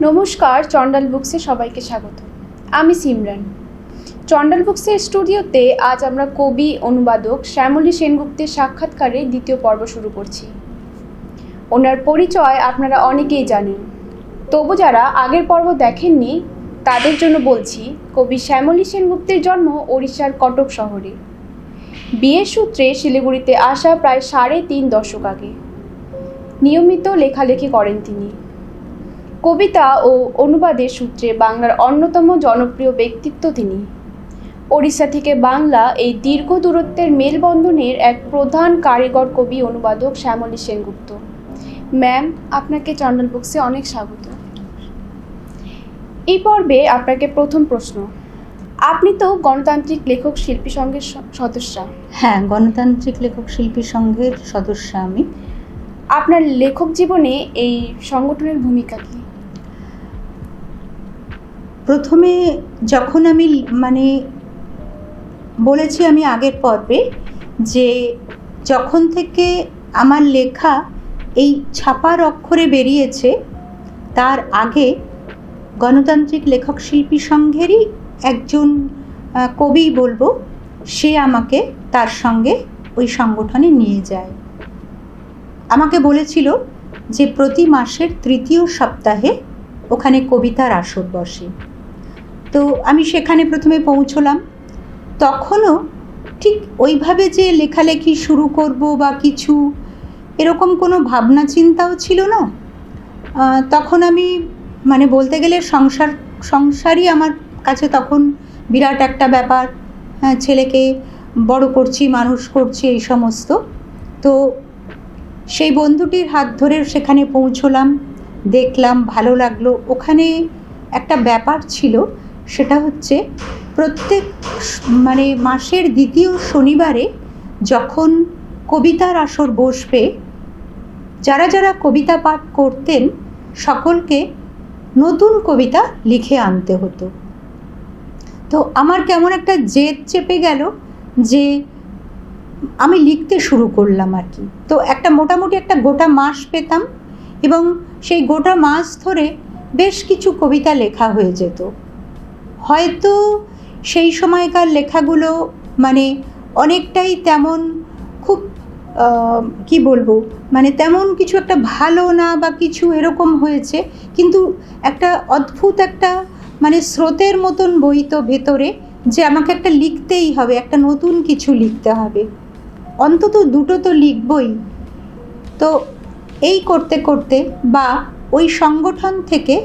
নমস্কার চন্ডাল বুকসে সবাইকে স্বাগত। আমি সিমরান। চন্ডাল বুকসের স্টুডিওতে আজ আমরা কবি, অনুবাদক শ্যামলী সেনগুপ্তের সাক্ষাৎকারে দ্বিতীয় পর্ব শুরু করছি। ওনার পরিচয় আপনারা অনেকেই জানেন। তবু যারা আগের পর্ব দেখেননি, তাদের জন্য বলছি, কবি শ্যামলী সেনগুপ্তের জন্ম ওড়িশার কটক শহরে। বিয়ের সূত্রে শিলিগুড়িতে আসা প্রায় সাড়ে তিন দশক আগে। নিয়মিত লেখালেখি করেন তিনি। কবিতা ও অনুবাদের সূত্রে বাংলার অন্যতম জনপ্রিয় ব্যক্তিত্ব তিনি। ওড়িশা থেকে বাংলা এই দীর্ঘ দূরত্বের মেলবন্ধনের এক প্রধান কারিগর কবি অনুবাদক শ্যামলী সেনগুপ্ত। ম্যাম আপনাকে চন্ডল বুকসে অনেক স্বাগত। এই পর্বে আপনাকে প্রথম প্রশ্ন আপনি তো গণতান্ত্রিক লেখক শিল্পী সংঘের সদস্যা। হ্যাঁ গণতান্ত্রিক লেখক শিল্পী সংঘের সদস্য আমি। আপনার লেখক জীবনে এই সংগঠনের ভূমিকা কী? প্রথমে যখন আমি মানে বলেছি আমি আগের পর্বে যে যখন থেকে আমার লেখা এই ছাপার অক্ষরে বেরিয়েছে, তার আগে গণতান্ত্রিক লেখক শিল্পী সংঘেরই একজন কবি বলব, সে আমাকে তার সঙ্গে ওই সংগঠনে নিয়ে যায়। আমাকে বলেছিল যে প্রতি মাসের তৃতীয় সপ্তাহে ওখানে কবিতার আসর বসে। তো আমি সেখানে প্রথমে পৌঁছলাম। তখনও ঠিক ওইভাবে যে লেখালেখি শুরু করব বা কিছু এরকম কোনো ভাবনা চিন্তাও ছিল না। তখন আমি মানে বলতে গেলে সংসার, সংসারই আমার কাছে তখন বিরাট একটা ব্যাপার। ছেলেকে বড় করছি, মানুষ করছি, এই সমস্ত। তো সেই বন্ধুটির হাত ধরে সেখানে পৌঁছলাম, দেখলাম, ভালো লাগল। ওখানে একটা ব্যাপার ছিল সেটা হচ্ছে প্রত্যেক মানে মাসের দ্বিতীয় শনিবারে যখন কবিতার আসর বসবে, যারা যারা কবিতা পাঠ করতেন সকলকে নতুন কবিতা লিখে আনতে হতো। তো আমার কেমন একটা জেদ চেপে গেল যে আমি লিখতে শুরু করলাম আর কি। তো একটা মোটামুটি একটা গোটা মাস পেতাম এবং সেই গোটা মাস ধরে বেশ কিছু কবিতা লেখা হয়ে যেত। হয়তো সেই সময়কার লেখাগুলো মানে অনেকটাই তেমন খুব কি বলব মানে তেমন কিছু একটা ভালো না বা কিছু এরকম হয়েছে, কিন্তু একটা অদ্ভুত একটা মানে স্রোতের মতন বই তো ভেতরে যে আমাকে একটা লিখতেই হবে, একটা নতুন কিছু লিখতে হবে। অন্তত দুটো তো লিখবই। তো এই করতে করতে বা ওই সংগঠন থেকে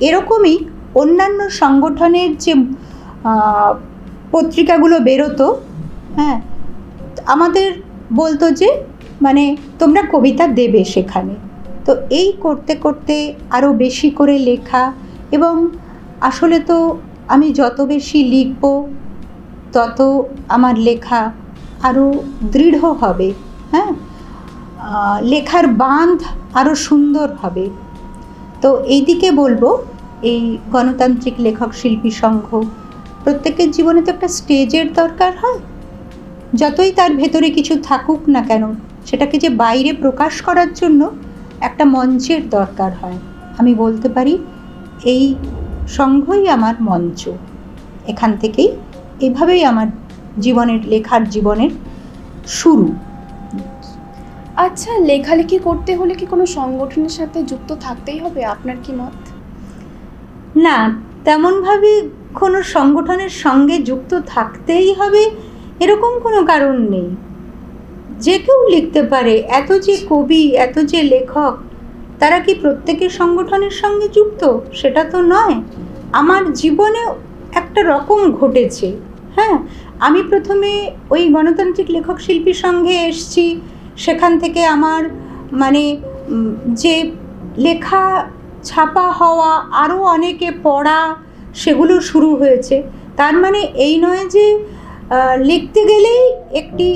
এরকমই অন্যান্য সংগঠনের যে পত্রিকাগুলো বেরোতো হ্যাঁ আমাদের বলতো যে মানে তোমরা কবিতা দেবে সেখানে। তো এই করতে করতে আরও বেশি করে লেখা এবং আসলে তো আমি যত বেশি লিখব, তত আমার লেখা আরও দৃঢ় হবে হ্যাঁ? লেখার বাঁধ আরও সুন্দর হবে। তো এই দিকে বলব এই গণতান্ত্রিক লেখক শিল্পী সংঘ। প্রত্যেকের জীবনে তো একটা স্টেজের দরকার হয়। যতই তার ভেতরে কিছু থাকুক না কেন, সেটাকে যে বাইরে প্রকাশ করার জন্য একটা মঞ্চের দরকার হয়। আমি বলতে পারি, এই সংঘই আমার মঞ্চ। এখান থেকেই এভাবেই আমার জীবনের, লেখার জীবনের শুরু। আচ্ছা লেখালেখি করতে হলে কি কোনো সংগঠনের সাথে যুক্ত থাকতেই হবে? আপনার কি মত? না, তেমনভাবে কোনো সংগঠনের সঙ্গে যুক্ত থাকতেই হবে এরকম কোনো কারণ নেই। যে কেউ লিখতে পারে, এত যে কবি, এত যে লেখক, তারা কি প্রত্যেকের সংগঠনের সঙ্গে যুক্ত? সেটা তো নয়। আমার জীবনে একটা রকম ঘটেছে। হ্যাঁ আমি প্রথমে ওই গণতান্ত্রিক লেখক শিল্পী সঙ্গে এসছি। সেখান থেকে আমার মানে যে লেখা ছাপা হওয়া আরও অনেকে পড়া, সেগুলো শুরু হয়েছে। তার মানে এই নয় যে লিখতে গেলেই একটি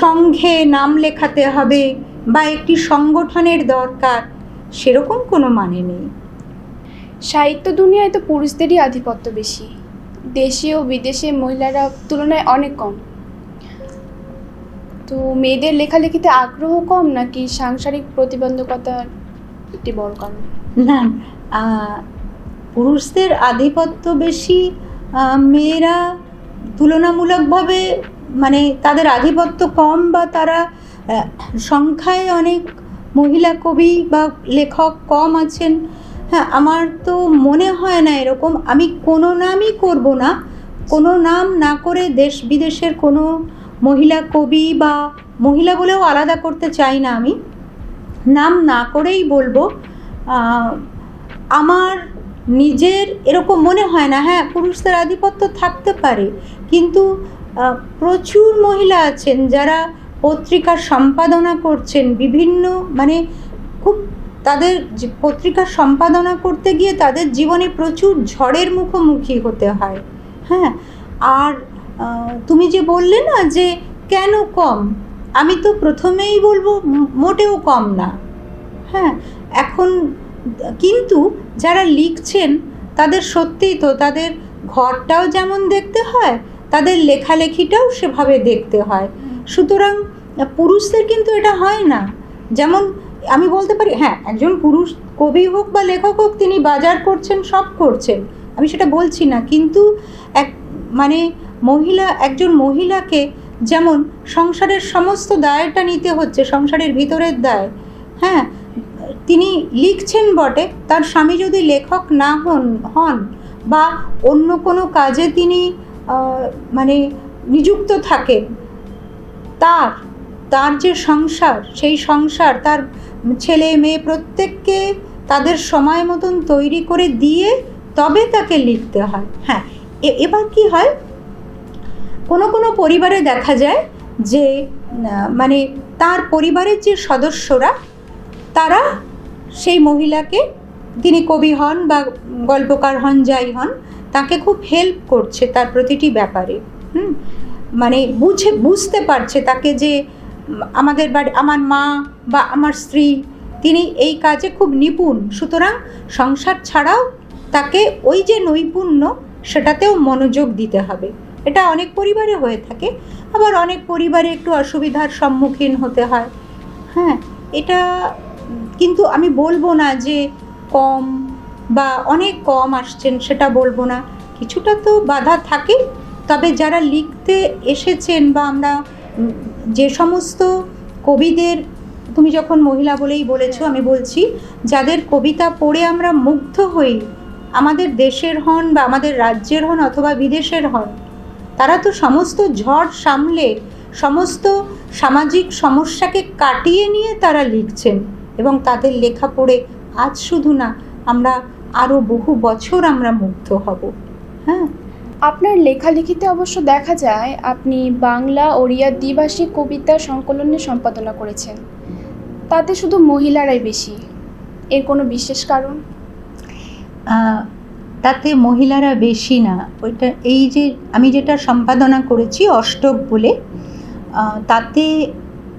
সংঘে নাম লেখাতে হবে বা একটি সংগঠনের দরকার, সেরকম কোনো মানে নেই। সাহিত্য দুনিয়ায় তো পুরুষদেরই আধিপত্য বেশি। দেশে ও বিদেশে মহিলারা তুলনায় অনেক কম। তো মেয়েদের লেখালেখিতে আগ্রহ কম নাকি সাংসারিক প্রতিবন্ধকতার একটি বড় কারণ? না পুরুষদের আধিপত্য বেশি মেয়েরা তুলনামূলকভাবে মানে তাদের আধিপত্য কম বা তারা সংখ্যায় অনেক মহিলা কবি বা লেখক কম আছেন। হ্যাঁ আমার তো মনে হয় না এরকম। আমি কোনো নামই করব না। কোনো নাম না করে দেশ বিদেশের কোনো মহিলা কবি বা মহিলা বলেও আলাদা করতে চাই না আমি। নাম না করেই বলব। আমার নিজের এরকম মনে হয় না হ্যাঁ পুরুষদের আধিপত্য থাকতে পারে, কিন্তু প্রচুর মহিলা আছেন যারা পত্রিকার সম্পাদনা করছেন, বিভিন্ন মানে খুব তাদের পত্রিকার সম্পাদনা করতে গিয়ে তাদের জীবনে প্রচুর ঝড়ের মুখোমুখি হতে হয় হ্যাঁ আর তুমি যে বললে না যে কেন কম, আমি তো প্রথমেই বলব মোটেও কম না হ্যাঁ এখন, কিন্তু যারা লিখছেন, তাদের সত্যিই তো তাদের ঘরটাও যেমন দেখতে হয়, তাদের লেখালেখিটাও সেভাবে দেখতে হয়। সুতরাং, পুরুষদের কিন্তু এটা হয় না। যেমন, আমি বলতে পারি হ্যাঁ একজন পুরুষ কবি হোক বা লেখক হোক, তিনি বাজার করছেন, সব করছেন। আমি সেটা বলছি না, কিন্তু এক মানে মহিলা, একজন মহিলাকে যেমন সংসারের সমস্ত দায়টা নিতে হচ্ছে, সংসারের ভিতরের দায় হ্যাঁ তিনি লিখছেন বটে, তার স্বামী যদি লেখক না হন হন বা অন্য কোনো কাজে তিনি মানে নিযুক্ত থাকেন, তার তার যে সংসার, সেই সংসার তার ছেলে মেয়ে প্রত্যেককে তাদের সময় মতন তৈরি করে দিয়ে তবে তাকে লিখতে হয়। হ্যাঁ এবার কি হয়? কোনো কোনো পরিবারে দেখা যায় যে মানে তার পরিবারের যে সদস্যরা, তারা সেই মহিলাকে তিনি কবি হন বা গল্পকার হন, যাই হন, তাকে খুব হেল্প করছে তার প্রতিটি ব্যাপারে। হুম? মানে বুঝে, বুঝতে পারছে তাকে যে, আমাদের বাড়ি, আমার মা বা আমার স্ত্রী, তিনি এই কাজে খুব নিপুণ। সুতরাং সংসার ছাড়াও তাকে ওই যে নৈপুণ্য, সেটাতেও মনোযোগ দিতে হবে। এটা অনেক পরিবারে হয়ে থাকে। আবার অনেক পরিবারে একটু অসুবিধার সম্মুখীন হতে হয়। হ্যাঁ এটা কিন্তু আমি বলব না যে কম বা অনেক কম আসছেন, সেটা বলব না। কিছুটা তো বাধা থাকে, তবে যারা লিখতে এসেছেন বা আমরা যে সমস্ত কবিদের, তুমি যখন মহিলা বলেই বলেছ, আমি বলছি, যাদের কবিতা পড়ে আমরা মুগ্ধ হই, আমাদের দেশের হন বা আমাদের রাজ্যের হন অথবা বিদেশের হন, তারা তো সমস্ত ঝড় সামলে, সমস্ত সামাজিক সমস্যাকে কাটিয়ে নিয়ে তারা লিখছেন। এবং তাদের লেখা পড়ে আজ শুধু না আমরা আরও বহু বছর আমরা মুগ্ধ হব। হ্যাঁ? আপনার লেখালেখিতে অবশ্য দেখা যায় আপনি বাংলা ওড়িয়া দ্বিভাষিক কবিতা সংকলনে সম্পাদনা করেছেন। তাতে শুধু মহিলারাই বেশি। এর কোনো বিশেষ কারণ? তাতে মহিলারা বেশি না। ওইটা এই যে আমি যেটা সম্পাদনা করেছি অষ্টক বলে তাতে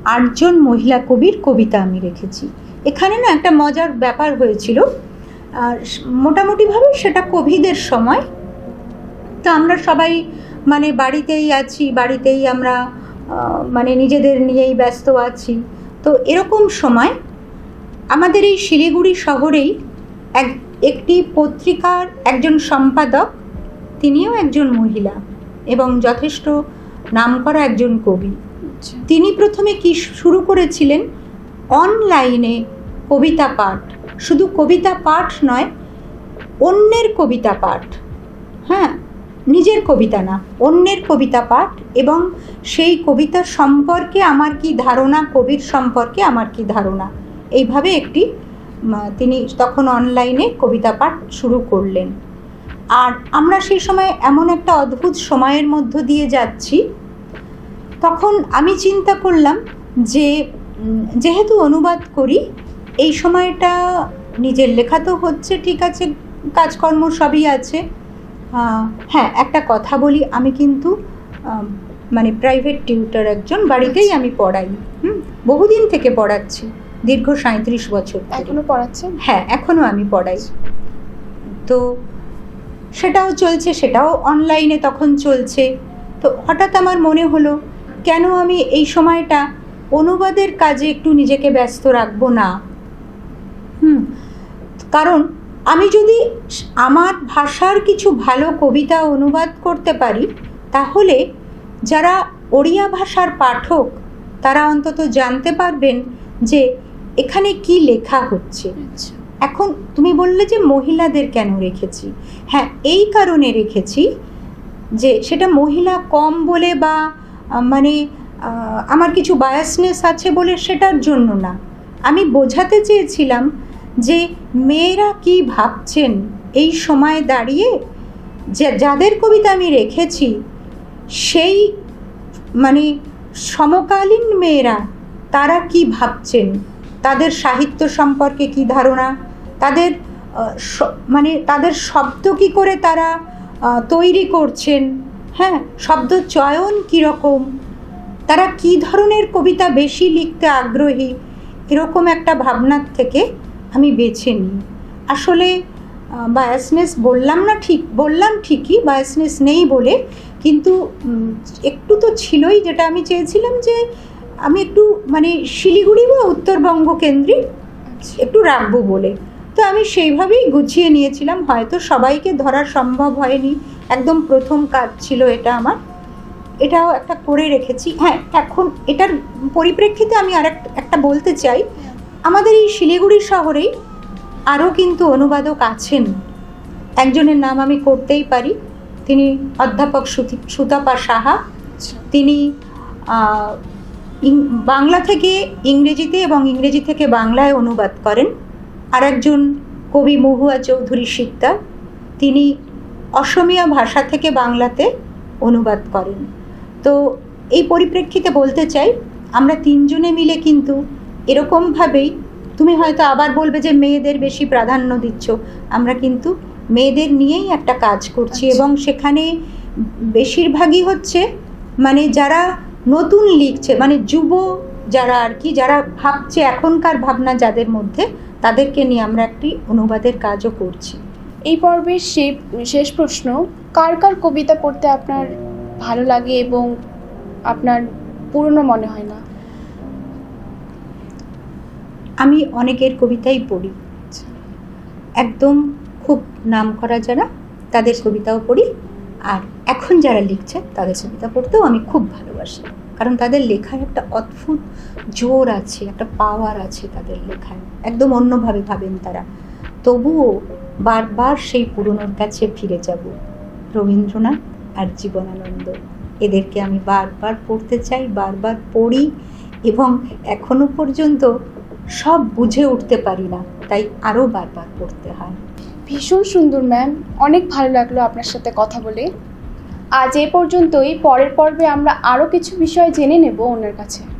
আটজন মহিলা কবির কবিতা আমি রেখেছি। এখানে না একটা মজার ব্যাপার হয়েছিল। আর মোটামুটিভাবে সেটা কোভিডের সময়। তো আমরা সবাই মানে বাড়িতেই আছি বাড়িতেই আমরা মানে নিজেদের নিয়েই ব্যস্ত আছি। তো এরকম সময় আমাদের এই শিলিগুড়ি শহরেই এক একটি পত্রিকার একজন সম্পাদক তিনিও একজন মহিলা এবং যথেষ্ট নামকরা একজন কবি। তিনি প্রথমে কি শুরু করেছিলেন? অনলাইনে কবিতা পাঠ। শুধু কবিতা পাঠ নয়, অন্যের কবিতা পাঠ। হ্যাঁ নিজের কবিতা না, অন্যের কবিতা পাঠ এবং সেই কবিতা সম্পর্কে আমার কি ধারণা, কবির সম্পর্কে আমার কি ধারণা? এইভাবে একটি তিনি তখন অনলাইনে কবিতা পাঠ শুরু করলেন। আর আমরা সেই সময় এমন একটা অদ্ভুত সময়ের মধ্য দিয়ে যাচ্ছি, তখন আমি চিন্তা করলাম যে যেহেতু অনুবাদ করি এই সময়টা নিজের লেখা তো হচ্ছে ঠিক আছে কাজকর্ম সবই আছে। হ্যাঁ একটা কথা বলি আমি কিন্তু মানে প্রাইভেট টিউটার একজন বাড়িতেই আমি পড়াই হুম? বহুদিন থেকে পড়াচ্ছি দীর্ঘ সাঁত্রিশ বছর ধরে। এখনও পড়াচ্ছেন? হ্যাঁ এখনও আমি পড়াই। তো সেটাও চলছে সেটাও অনলাইনে তখন চলছে। তো হঠাৎ আমার মনে হলো কেন আমি এই সময়টা অনুবাদের কাজে একটু নিজেকে ব্যস্ত রাখব না? কারণ আমি যদি আমার ভাষার কিছু ভালো কবিতা অনুবাদ করতে পারি তাহলে যারা ওড়িয়া ভাষার পাঠক তারা অন্তত জানতে পারবেন যে এখানে কি লেখা হচ্ছে। আচ্ছা। এখন তুমি বললে যে মহিলাদের কেন রেখেছি? হ্যাঁ এই কারণে রেখেছি যে সেটা মহিলা কম বলে বা মানে আমার কিছু বায়াসনেস আছে বলে সেটার জন্য না। আমি বোঝাতে চেয়েছিলাম যে মেয়েরা কি ভাবছেন এই সময়ে দাঁড়িয়ে? যে যাদের কবিতা আমি রেখেছি, সেই মানে সমকালীন মেয়েরা, তারা কি ভাবছেন? তাদের সাহিত্য সম্পর্কে কি ধারণা? তাদের মানে তাদের শব্দ কি করে তারা তৈরি করছেন? হ্যাঁ শব্দ চয়ন কীরকম তারা কি ধরনের কবিতা বেশি লিখতে আগ্রহী? এরকম একটা ভাবনার থেকে আমি বেছে নিই। আসলে বায়াসনেস বললাম না ঠিক, বললাম ঠিকই বায়াসনেস নেই বলে, কিন্তু একটু তো ছিলই যেটা আমি চেয়েছিলাম যে, আমি একটু মানে শিলিগুড়ি বা উত্তরবঙ্গ কেন্দ্রিক একটু রাখব বলে। তো আমি সেইভাবেই গুছিয়ে নিয়েছিলাম, হয়তো সবাইকে ধরা সম্ভব হয়নি, একদম প্রথম কাজ ছিল এটা আমার। এটাও একটা করে রেখেছি। হ্যাঁ এখন এটার পরিপ্রেক্ষিতে আমি আর একটা বলতে চাই। আমাদের এই শিলিগুড়ি শহরেই আরও কিন্তু অনুবাদক আছেন। একজনের নাম আমি করতেই পারি। তিনি অধ্যাপক সুতি- সুতপা সাহা। তিনি বাংলা থেকে ইংরেজিতে এবং ইংরেজি থেকে বাংলায় অনুবাদ করেন। আর একজন কবি মহুয়া চৌধুরী সিকদার তিনি অসমীয়া ভাষা থেকে বাংলাতে অনুবাদ করেন। তো এই পরিপ্রেক্ষিতে বলতে চাই, আমরা তিনজনে মিলে কিন্তু এরকমভাবেই তুমি হয়তো আবার বলবে যে মেয়েদের বেশি প্রাধান্য দিচ্ছ। আমরা কিন্তু মেয়েদের নিয়েই একটা কাজ করছি আচ্ছা। এবং সেখানে বেশিরভাগই হচ্ছে মানে যারা নতুন লিখছে মানে যুব যারা আর কি যারা ভাবছে এখনকার ভাবনা যাদের মধ্যে তাদেরকে নিয়ে আমরা একটি অনুবাদের কাজও করছি। এই পর্বের শেষ প্রশ্ন কার কার কবিতা পড়তে আপনার ভালো লাগে এবং আপনার পুরনো মনে হয় না? আমি অনেকের কবিতাই পড়ি। একদম খুব নাম করা যারা, তাদের কবিতাও পড়ি। আর এখন যারা লিখছে, তাদের কবিতা পড়তেও আমি খুব ভালোবাসি। কারণ তাদের লেখায় একটা অদ্ভুত জোর আছে, একটা পাওয়ার আছে তাদের লেখায়। একদম অন্যভাবে ভাবেন তারা। তবুও বারবার সেই পুরনোর কাছে ফিরে যাব। রবীন্দ্রনাথ আর জীবনানন্দ। এদেরকে আমি বারবার পড়তে চাই, বারবার পড়ি এবং এখনও পর্যন্ত সব বুঝে উঠতে পারি না, তাই আরও বারবার পড়তে হয়। ভীষণ সুন্দর ম্যাম অনেক ভালো লাগল আপনার সাথে কথা বলে। আজ এ পর্যন্তই। পরের পর্বে আমরা আরও কিছু বিষয় জেনে নেব ওনার কাছে।